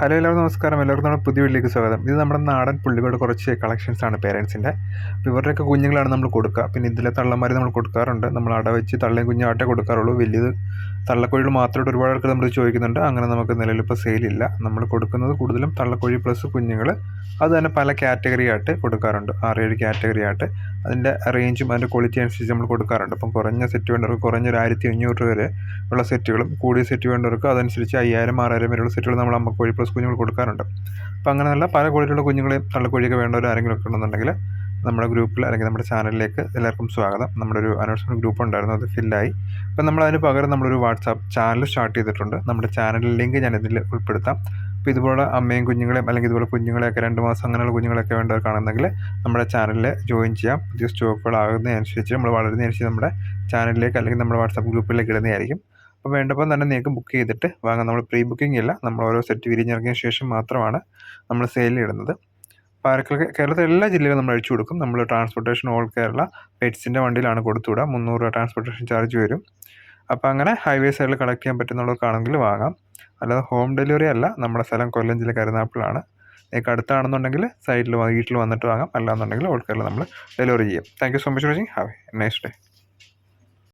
Hello എല്ലാവർക്കും നമസ്കാരം. എല്ലാവർക്കും നമ്മുടെ പുതിയ വീട്ടിലേക്ക് സ്വാഗതം. ഇത് നമ്മുടെ നാടൻ പുള്ളികളുടെ കുറച്ച് കളക്ഷൻസ് ആണ് പേരൻസിന്റെ അപ്പോൾ ഇവരുടെയൊക്കെ കുഞ്ഞുങ്ങളാണ് നമ്മൾ കൊടുക്കുക. പിന്നെ ഇതിലെ തള്ളന്മാർ നമ്മൾ കൊടുക്കാറുണ്ട്. നമ്മൾ അട വെച്ച് തള്ളയും കുഞ്ഞും ആട്ടേ കൊടുക്കാറുള്ളൂ. വലിയത് തള്ളക്കോഴികൾ മാത്രമായിട്ട് ഒരുപാട് ആൾക്കാർ നമ്മൾ ചോദിക്കുന്നുണ്ട്. അങ്ങനെ നമുക്ക് നിലവിൽ സെയിലില്ല നമ്മൾ കൊടുക്കുന്നത് കൂടുതലും തള്ളക്കോഴി പ്ലസ് കുഞ്ഞുങ്ങൾ. അത് തന്നെ പല കാറ്റഗറി ആയിട്ട് കൊടുക്കാറുണ്ട്. ആറേഴ് കാറ്റഗറി ആയിട്ട്. അതിന്റെ റേഞ്ചും അതിന്റെ ക്വാളിറ്റി അനുസരിച്ച് നമ്മൾ കൊടുക്കാറുണ്ട്. അപ്പം കുറഞ്ഞ സെറ്റ് വേണ്ടവർക്ക് കുറഞ്ഞ ഒരു ആയിരത്തി അഞ്ഞൂറ് രൂപ വരെ ഉള്ള സെറ്റുകളും കൂടിയ സെറ്റ് വേണ്ടവർക്ക് അതനുസരിച്ച് അയ്യായിരം ആറായിരം വരെയുള്ള സെറ്റുകൾ നമ്മൾ അമ്മക്കോഴി പ്ലസ് കുഞ്ഞുങ്ങൾ കൊടുക്കാറുണ്ട്. അപ്പോൾ അങ്ങനെയുള്ള പല കോഴിയിലുള്ള കുഞ്ഞുങ്ങളെയും തള്ളക്കോഴിയൊക്കെ വേണ്ടവർ ആരെങ്കിലും ഒക്കെ ഉണ്ടെന്നുണ്ടെങ്കിൽ നമ്മുടെ ഗ്രൂപ്പിൽ അല്ലെങ്കിൽ നമ്മുടെ ചാനലിലേക്ക് എല്ലാവർക്കും സ്വാഗതം. നമ്മുടെ ഒരു അനൗൺസ്മെന്റ് ഗ്രൂപ്പ് ഉണ്ടായിരുന്നു അത് ഫില്ലായി അപ്പോൾ നമ്മൾ അതിന് പകരം നമ്മളൊരു വാട്സാപ്പ് ചാനൽ സ്റ്റാർട്ട് ചെയ്തിട്ടുണ്ട്. നമ്മുടെ ചാനൽ ലിങ്ക് ഞാൻ ഇതിൽ ഉൾപ്പെടുത്താം. അപ്പോൾ ഇതുപോലെ അമ്മയും കുഞ്ഞുങ്ങളെയും അല്ലെങ്കിൽ ഇതുപോലെ കുഞ്ഞുങ്ങളെയൊക്കെ രണ്ട് മാസം അങ്ങനെയുള്ള കുഞ്ഞുങ്ങളൊക്കെ വേണ്ടവർക്കാണെന്നെങ്കിൽ നമ്മുടെ ചാനലിൽ ജോയിൻ ചെയ്യാം. പുതിയ സ്റ്റോക്കുകൾ ആകുന്നതനുസരിച്ച് നമ്മൾ വളരുന്നതനുസരിച്ച് നമ്മുടെ ചാനലിലേക്ക് അല്ലെങ്കിൽ നമ്മുടെ വാട്സാപ്പ് ഗ്രൂപ്പിലേക്ക് ഇടുന്നതായിരിക്കും. അപ്പോൾ വേണ്ടപ്പം തന്നെ നിങ്ങൾക്ക് ബുക്ക് ചെയ്തിട്ട് വാങ്ങാം. നമ്മൾ പ്രീ ബുക്കിംഗ് ഇല്ല. നമ്മൾ ഓരോ സെറ്റ് വിരിഞ്ഞിറങ്ങിയ ശേഷം മാത്രമാണ് നമ്മൾ സെയിൽ ഇടുന്നത്. പാരക്കൽ കേരളത്തിലെ എല്ലാ ജില്ലയിലും നമ്മൾ അഴിച്ചു കൊടുക്കും. നമ്മൾ ട്രാൻസ്പോർട്ടേഷൻ ഓൾ കേരള പെറ്റ്സിന്റെ വണ്ടിയിലാണ് കൊടുത്തുവിടുക മുന്നൂറ് രൂപ ട്രാൻസ്പോർട്ടേഷൻ ചാർജ് വരും. അപ്പോൾ അങ്ങനെ ഹൈവേ സൈഡിൽ കളക്ട് ചെയ്യാൻ പറ്റുന്നുള്ളവർക്കാണെങ്കിൽ വാങ്ങാം. അല്ലാതെ ഹോം ഡെലിവറി അല്ല. നമ്മുടെ സ്ഥലം കൊല്ലം ജില്ല കരുനാപ്പിളാണ് നിങ്ങൾക്ക് അടുത്താണെന്നുണ്ടെങ്കിൽ സൈഡിൽ വീട്ടിൽ വന്നിട്ട് വാങ്ങാം. അല്ലാന്നുണ്ടെങ്കിൽ ഓൾ കേരള നമ്മൾ ഡെലിവറി ചെയ്യാം. Thank you so much watching have nice day